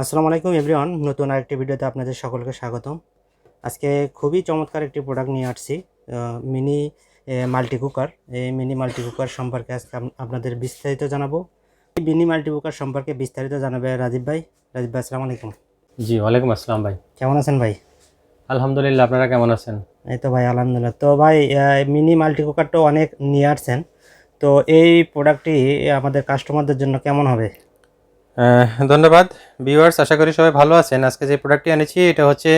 আসসালামু আলাইকুম এভরিওয়ান নতুন আরেকটি ভিডিওতে আপনাদের সকলকে স্বাগতম। আজকে খুবই চমৎকার একটি প্রোডাক্ট নিয়ে আসছি মিনি মাল্টি কুকার এই মিনি মাল্টি কুকার সম্পর্কে আজকে আপনাদের বিস্তারিত জানাব। এই মিনি মাল্টি কুকার সম্পর্কে বিস্তারিত জানাবে রাজীব ভাই। রাজীব ভাই আসসালামু আলাইকুম। জি ওয়ালাইকুম আসসালাম ভাই। কেমন আছেন ভাই? আলহামদুলিল্লাহ আপনারা কেমন আছেন? এই তো ভাই আলহামদুলিল্লাহ। তো ভাই মিনি মাল্টি কুকারটা অনেক নিয়ে আসছেন। তো এই প্রোডাক্টটি আমাদের কাস্টমারদের জন্য কেমন হবে? ধন্যবাদ। ভিউয়ার্স আশা করি সবাই ভালো আছেন। আজকে যে প্রোডাক্টটি এনেছি এটা হচ্ছে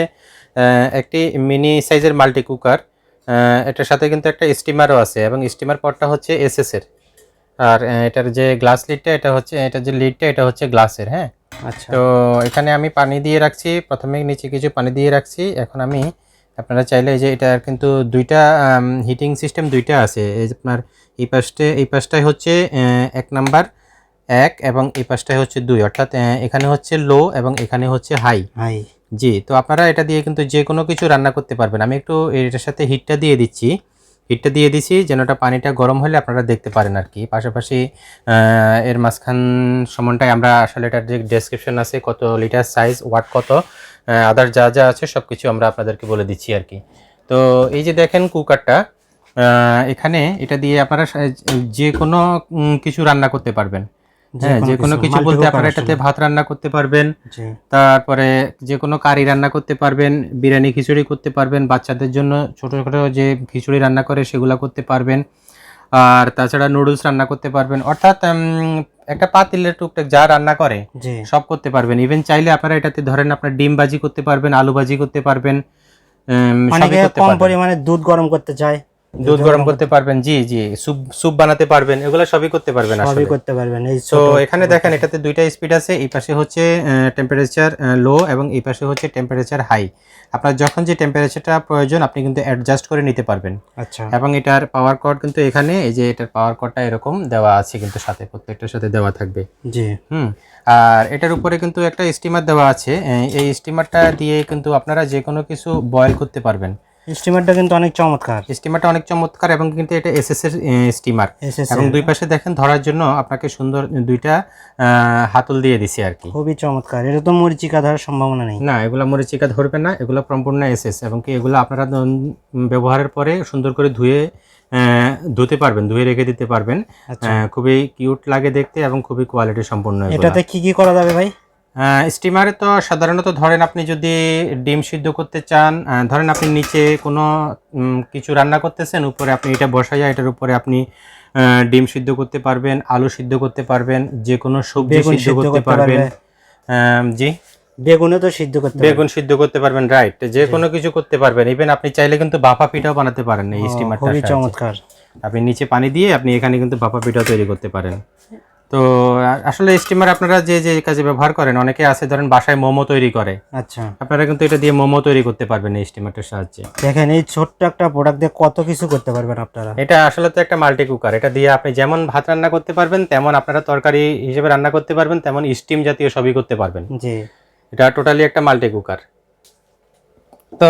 একটি মিনি সাইজের মাল্টি কুকার এটার সাথে কিন্তু একটা স্টিমারও আছে এবং স্টিমার পটটা হচ্ছে এসএস এর আর এটার যে গ্লাস লিডটা এটা হচ্ছে এটার যে লিডটা এটা হচ্ছে গ্লাসের হ্যাঁ? আচ্ছা। তো এখানে আমি পানি দিয়ে রাখছি। প্রথমে নিচে কিছু পানি দিয়ে রাখছি। এখন আমি আপনারা চাইলে যে এটা কিন্তু দুইটা হিটিং সিস্টেম দুইটা আছে। এই যে আপনার এই পাশটা এই পাশটায় হচ্ছে এক নাম্বার। এক এবং এই পাশটায় হচ্ছে দুই অর্থাৎ এখানে হচ্ছে লো এবং এখানে হচ্ছে হাই। হাই। জি তো আপনারা এটা দিয়ে কিন্তু যে কোনো কিছু রান্না করতে পারবেন। আমি একটু এটার সাথে হিটটা দিয়ে দিচ্ছি। হিটটা দিয়ে দিছি যেন ওটা পানিটা গরম হলে আপনারা দেখতে পারেন আর কি। পাশাপাশি এর মাঝখান সমানটায় আমরা আসলে এটার যে ডেসক্রিপশন আছে কত লিটার সাইজ ওয়াট কত আদার যা যা আছে সব কিছু আমরা আপনাদেরকে বলে দিচ্ছি আর কি। তো এই যে দেখেন কুকারটা এখানে এটা দিয়ে আপনারা যে কোনো কিছু রান্না করতে পারবেন। হ্যাঁ যে কোনো কিছু। বলতে আপনারা এটাতে ভাত রান্না করতে পারবেন তারপরে যে কোনো কারি রান্না করতে পারবেন বিরিয়ানি খিচুড়ি করতে পারবেন বাচ্চাদের জন্য ছোটো ছোটো যে খিচুড়ি রান্না করে সেগুলো করতে পারবেন। আর তাছাড়া নুডলস রান্না করতে পারবেন। অর্থাৎ একটা পাতিলের টুকটাক যা রান্না করে সব করতে পারবেন। ইভেন চাইলে আপনারা এটাতে ধরেন আপনার ডিম ভাজি করতে পারবেন আলু ভাজি করতে পারবেন করতে কম পরিমাণে দুধ গরম করতে চায় দুধ গরম করতে পারবেন জি জি স্যুপ স্যুপ বানাতে পারবেন এগুলো সবই করতে পারবেন সবই করতে পারবেন এই তো এখানে দেখেন এটাতে দুইটা স্পিড আছে এই পাশে হচ্ছে টেম্পারেচার লো এবং এই পাশে হচ্ছে টেম্পারেচার হাই আপনার যখন যে টেম্পারেচারটা প্রয়োজন আপনি কিন্তু অ্যাডজাস্ট করে নিতে পারবেন। আচ্ছা। এবং এটার পাওয়ার কর্ড কিন্তু এখানে এই যে এটার পাওয়ার কর্ডটা এরকম দেওয়া আছে কিন্তু সাথে প্রত্যেকটার সাথে দেওয়া থাকবে। জি। হুম আর এটার উপরে কিন্তু একটা স্টিমার দেওয়া আছে এই- এই স্টিমারটা দিয়ে কিন্তু আপনারা যে কোনো কিছু বয়েল করতে পারবেন। স্টিমারটা কিন্তু অনেক চমৎকার। স্টিমারটা অনেক চমৎকার এবং কিন্তু এটা এসএস এর স্টিমার এবং দুই পাশে দেখেন ধরার জন্য আপনাকে সুন্দর দুইটা হাতল দিয়ে দিছি আর কি। খুবই চমৎকার। এটা তো মরিচিকা ধরার সম্ভাবনা নেই। না এগুলো মরিচিকা ধরবে না এগুলো সম্পূর্ণ এসএস এবং কি এগুলো আপনারা ব্যবহারের পরে সুন্দর করে ধুয়ে ধুতে পারবেন ধুয়ে রেখে দিতে পারবেন। আচ্ছা। খুবই কিউট লাগে দেখতে এবং খুবই কোয়ালিটি সম্পূর্ণ এটাতে কি কি করা যাবে ভাই? স্টিমারে তো সাধারণত ধরেন আপনি যদি ডিম সিদ্ধ করতে চান ধরেন আপনি নিচে কোনো কিছু রান্না করতেছেন উপরে আপনি এটা বসাইয়া এটার উপরে আপনি ডিম সিদ্ধ করতে পারবেন আলু সিদ্ধ করতে পারবেন যে কোনো সবজি সিদ্ধ করতে পারবেন। জি? বেগুনও তো সিদ্ধ করতে বেগুন সিদ্ধ করতে পারবেন রাইট যে কোনো কিছু করতে পারবেন। ইভেন আপনি চাইলে কিন্তু বাফা পিঠাও বানাতে পারেন এই স্টিমারটা খুবই চমৎকার। আপনি নিচে পানি দিয়ে আপনি এখানে কিন্তু বাফা পিঠাও তৈরি করতে পারেন। তো আসলে স্টিমার আপনারা যে যে কাজে ব্যবহার করেন অনেকে আছে ধরেন বাসায় মোমো তৈরি করে। আচ্ছা। আপনারা কিন্তু এটা দিয়ে মোমো তৈরি করতে পারবেন এই স্টিমারটার সাহায্যে। দেখেন এই ছোট্ট একটা প্রোডাক্ট দিয়ে কত কিছু করতে পারবেন আপনারা। এটা আসলে তো একটা মাল্টি কুকার এটা দিয়ে আপনি যেমন ভাত রান্না করতে পারবেন তেমন আপনারা তরকারি হিসেবে রান্না করতে পারবেন তেমন স্টিম জাতীয় সবই করতে পারবেন। জি। এটা টোটালি একটা মাল্টি কুকার তো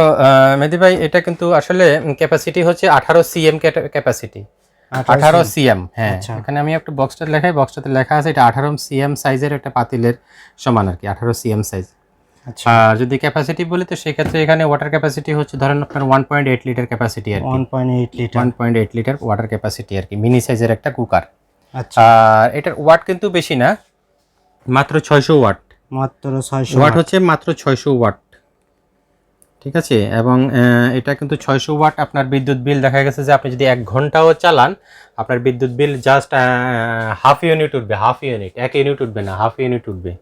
মেহেদি ভাই এটা কিন্তু আসলে ক্যাপাসিটি হচ্ছে আঠারো সিএম ক্যাপাসিটি আঠারো সিএম হ্যাঁ। আচ্ছা। এখানে আমি একটা বক্সটা লেখাই বক্সটাতে লেখা আছে এটা আঠারো সিএম সাইজের একটা পাতিলের সমান আর কি আঠারো সিএম সাইজ আচ্ছা। আর যদি ক্যাপাসিটি বলি তো সেক্ষেত্রে এখানে ওয়াটার ক্যাপাসিটি হচ্ছে ধরেন আপনার one point eight litre capacity আর one point eight litre one point eight litre water capacity আর কি মিনি সাইজের একটা কুকার আচ্ছা। আর এটার ওয়াট কিন্তু বেশি না মাত্র ছয়শো ওয়াট মাত্র ছয়শো ওয়াট হচ্ছে মাত্র ছয়শো ওয়াট ঠিক আছে? এবং এটা কিন্তু ছয়শো ওয়াট আপনার বিদ্যুৎ বিল দেখা গেছে যে আপনি যদি এক ঘন্টাও চালান, আপনার বিদ্যুৎ বিল জাস্ট হাফ ইউনিট উঠবে হাফ ইউনিট এক ইউনিট উঠবে না হাফ ইউনিট উঠবে।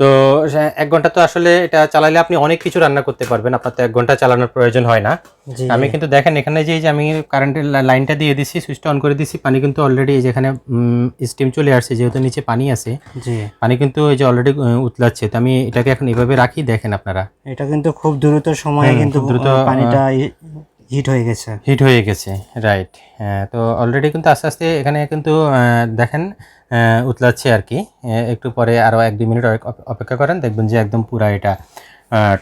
তো এক ঘণ্টা তো আসলে এটা চালালে আপনি অনেক কিছু রান্না করতে পারবেন। আপনার তো এক ঘণ্টা চালানোর প্রয়োজন হয় না। আমি কিন্তু দেখেন এখানে যে যে আমি কারেন্টের লাইনটা দিয়ে দিছি সুইচটা অন করে দিছি পানি কিন্তু অলরেডি যেখানে স্টিম চলে আসছে যেহেতু নিচে পানি আছে। জি। পানি কিন্তু এই যে অলরেডি উতলাচ্ছে। তো আমি এটাকে এখন এভাবে রাখি দেখেন আপনারা। এটা কিন্তু খুব দ্রুত সময়ে কিন্তু দ্রুত, পানিটা হিট হয়ে গেছে। হিট হয়ে গেছে রাইট তো অলরেডি কিন্তু আস্তে আস্তে এখানে কিন্তু দেখেন উতলাচ্ছে আর কি। একটু পরে আরও এক দুই মিনিট অপেক্ষা করেন দেখবেন যে একদম পুরা এটা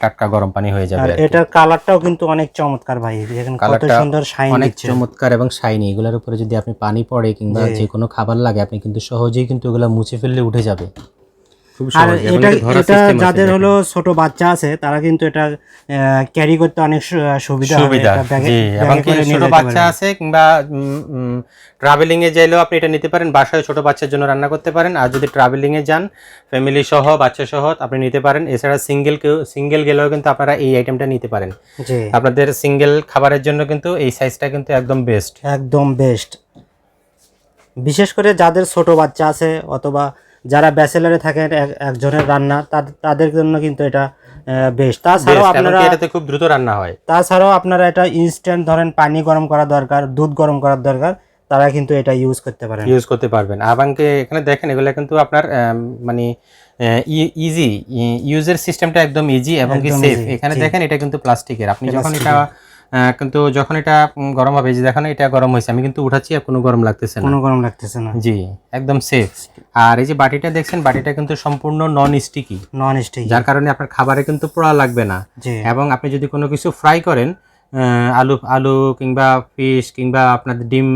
টাটকা গরম পানি হয়ে যাবে আর এটার কালারটাও কিন্তু অনেক চমৎকার ভাই। দেখেন কত কালারটা সুন্দর শাইন অনেক চমৎকার এবং শাইনি এগুলোর উপরে যদি আপনি পানি পড়ে কিংবা। যে কোনো খাবার লাগে আপনি কিন্তু সহজেই কিন্তু এগুলো মুছে ফেললে উঠে যাবে। আর এটা এটা যাদের। হলো ছোট বাচ্চা আছে তারা কিন্তু এটা ক্যারি করতে অনেক সুবিধা সুবিধা এবং কি ছোট বাচ্চা আছে কিংবা ট্রাভেলিং এ চাইলেও আপনি এটা নিতে পারেন। বাসায় ছোট বাচ্চার জন্য রান্না করতে পারেন। আর যদি ট্রাভেলিং এ যান ফ্যামিলি সহ বাচ্চা সহ আপনি নিতে পারেন। এছাড়া সিঙ্গেল কেউ সিঙ্গেল গেলেও কিন্তু আপনারা এই আইটেমটা নিতে পারেন। জি। আপনাদের সিঙ্গেল খাবারের জন্য কিন্তু এই সাইজটা কিন্তু একদম বেস্ট একদম বেস্ট বিশেষ করে যাদের ছোট বাচ্চা আছে অথবা যারা ব্যাচেলারে থাকেন একজনের রান্না তাদের জন্য কিন্তু এটা বেশ। তাছাড়াও আপনারা এটাতে খুব দ্রুত রান্না হয়। তাছাড়াও আপনারা এটা ইনস্ট্যান্ট ধরেন পানি গরম করা দরকার দুধ গরম করার দরকার তারা কিন্তু এটা ইউজ করতে পারেন। ইউজ করতে পারবেন। আবাংকে এখানে দেখেন এগুলো কিন্তু আপনার মানে ইজি ইউজের সিস্টেমটা একদম ইজি এবং কি সেফ এখানে দেখেন এটা কিন্তু প্লাস্টিকের আপনি যখন এটা কিন্তু যখন এটা গরম হবে যে দেখেন এটা গরম হয়েছে আমি কিন্তু উঠাচ্ছি আর কোনো গরম লাগতেছে না। কোনো গরম লাগতেছে না। জি একদম সেফ আর এই যে বাটিটা দেখছেন বাটিটা কিন্তু সম্পূর্ণ নন স্টিকি নন স্টিকি যার কারণে আপনার খাবারে কিন্তু পোড়া লাগবে না। এবং আপনি যদি কোনো কিছু ফ্রাই করেন আলু আলু কিংবা ফিশ কিংবা আপনাদের ডিম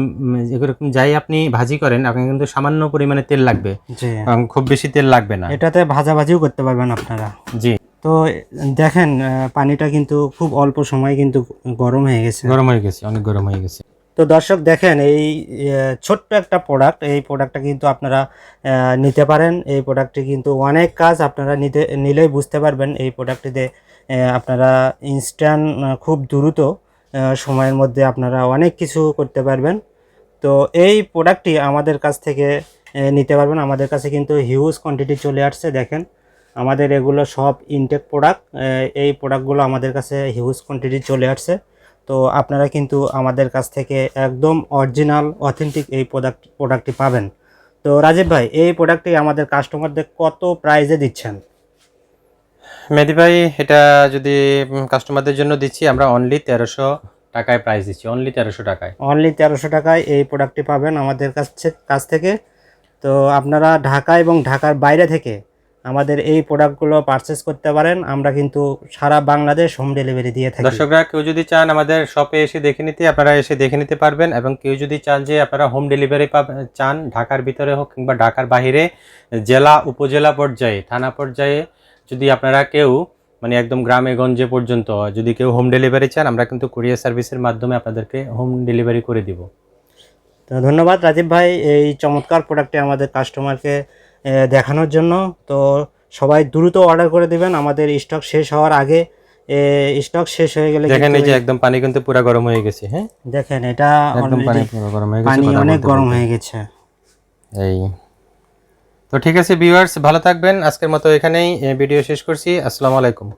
এরকম যাই আপনি ভাজি করেন আপনি কিন্তু সামান্য পরিমাণে তেল লাগবে। খুব বেশি তেল লাগবে না। এটাতে ভাজাভাজিও করতে পারবেন আপনারা। জি। তো দেখেন পানিটা কিন্তু খুব অল্প সময় কিন্তু গরম হয়ে গেছে। গরম হয়ে গেছে অনেক গরম হয়ে গেছে। তো দর্শক দেখেন, এই ছোট্ট একটা প্রোডাক্ট এই প্রোডাক্টটা কিন্তু আপনারা নিতে পারেন। এই প্রোডাক্টটি কিন্তু অনেক কাজ আপনারা নিতে, নিলেই বুঝতে পারবেন এই প্রোডাক্টটিতে আপনারা ইনস্ট্যান্ট খুব দ্রুত সময়ের মধ্যে আপনারা অনেক কিছু করতে পারবেন। তো এই প্রোডাক্টটি আমাদের কাছ থেকে নিতে পারবেন। আমাদের কাছে কিন্তু হিউজ কোয়ান্টিটি চলে আসছে, দেখেন। আমাদের এগুলো সব ইনটেক প্রোডাক্ট এই প্রোডাক্টগুলো আমাদের কাছে হিউজ কোয়ান্টিটি চলে আসছে। তো আপনারা কিন্তু আমাদের কাছ থেকে একদম অরিজিনাল অথেন্টিক এই প্রোডাক্ট প্রোডাক্টটি পাবেন। তো রাজীব ভাই এই প্রোডাক্টটি আমাদের কাস্টমারদের কত প্রাইজে দিচ্ছেন? মেহেদি ভাই এটা যদি কাস্টমারদের জন্য দিচ্ছি আমরা অনলি তেরোশো টাকায় প্রাইস দিচ্ছি। অনলি তেরোশো টাকায়। অনলি তেরোশো টাকায় এই প্রোডাক্টটি পাবেন আমাদের কাছ কাছ থেকে। তো আপনারা ঢাকা এবং ঢাকার বাইরে থেকে আমাদের এই প্রোডাক্টগুলো পারচেস করতে পারেন আমরা কিন্তু সারা বাংলাদেশ হোম ডেলিভারি দিয়ে থাকি। দর্শকরা কেউ যদি চান আমাদের শপে এসে দেখে নিতে আপনারা এসে দেখে নিতে পারবেন এবং কেউ যদি চান যে আপনারা হোম ডেলিভারি চান ঢাকার ভিতরে হোক কিংবা ঢাকার বাইরে জেলা উপজেলা পর্যায়ে থানা পর্যায়ে যদি আপনারা কেউ মানে একদম গ্রামে গঞ্জে পর্যন্ত যদি কেউ হোম ডেলিভারি চান আমরা কিন্তু কুরিয়ার সার্ভিসের মাধ্যমে আপনাদেরকে হোম ডেলিভারি করে দিব। তো ধন্যবাদ রাজীব ভাই এই চমৎকার প্রোডাক্টটি আমাদের কাস্টমারকে দেখানোর জন্য। তো সবাই দ্রুত অর্ডার করে দিবেন। আমাদের স্টক শেষ হওয়ার আগে স্টক শেষ হয়ে গেলে দেখেন এই যে একদম পানি কিন্তু পুরো গরম হয়ে গেছে হ্যাঁ? দেখেন এটা একদম পানি পুরো গরম হয়ে গেছে পানি অনেক গরম হয়ে গেছে। এই। তো ঠিক আছে ভিউয়ার্স ভালো থাকবেন। আজকের মতো এখানেই ভিডিও শেষ করছি। আসসালামু আলাইকুম।